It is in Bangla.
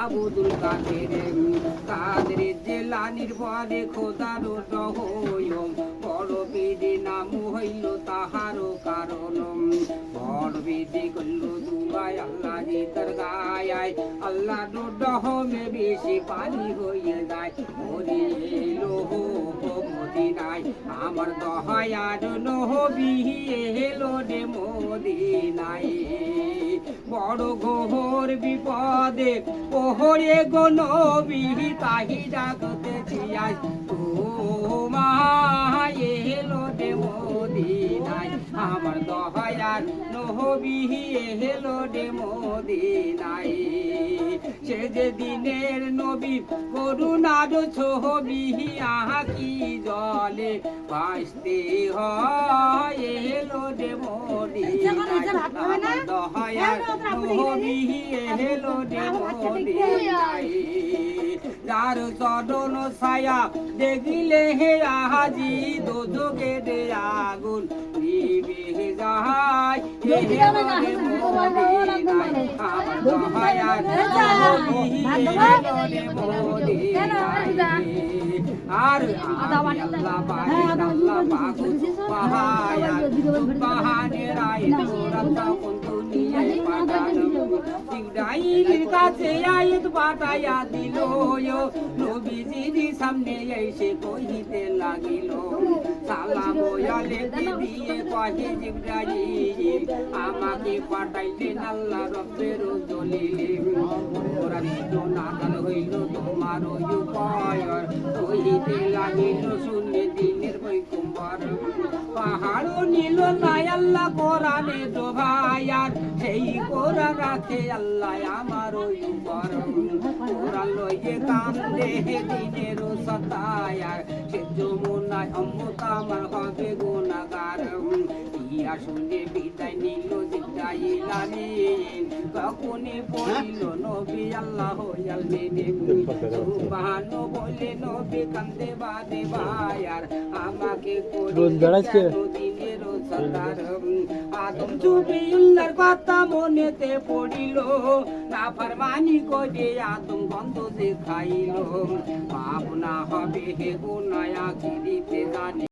আবুদুল কাদের কাদের জেলানির পরে খোদার রহয়ম বড় বিধি নাম হইল তাহারও কারণ বড় বিধি করল দুবাই আল্লাহ জি তার গায় আল্লাহ ডহমে বেশি পানি হয়ে যায়। মরি এলো হো হো মদিনায়। আমার দহায়ার নহবি এলো রে মদিনায়। বড় ঘোর বিপদে ওহরে গো নবী তাহি ডাকতেছি আজ তোমায় এলো রে মদিনায় আমার দহায়ার নহবি এলো রে মদিনায় সে যে দিনের নবী করুণার ছবি আহা কি জলে বাঁচতে হয় এলো রে মদিনায় রে মদিনায় যার চরণ ছায়া দেখিলে হে আহাজি দোজকে দে আগুন যাহাই মদিনায় আর আল্লাহ পাহায়া ইব্রাহিমের কাছে আয়াত পাঠায়া দিল নবীজির সামনে এসে কহিতে লাগিল সালাম বয়ালে দিয়ে কহে জিব্রাহিম আমাকে পাঠাইলেন আল্লাহ রব্বের দলিলে ওরা নিজ নাদাল হইল তোমার উপায় কহিতে লাগিল শুনে দিনের বৈকুম্বর পাহাড় নীল নাই আল্লাহ কোরআনে তো ভাই আর সেই কোরআন রাখে আল্লাহ আমার ওই উপর। কোরআন লইয়ে কান্দে দিনের সতায়ার সে যমুনায় অমৃত আমার হবে গুণাগার। ইয়া শুনে বিদায় নিল জিব্রাইল আমিন তখনই পড়িল নবী আল্লাহ আলমিন সুবহান বলে নবী কান্দে বাদে ভায়ার। আমাকে বেড়াচ্ছে? দিনের সতার আদম জুবিউল্লার কথা মনেতে পড়িল। না ফরমানি করে আদম গন্ধ দেখাইল। পাপ না হবে হে গুনায়া কিরিতে জানি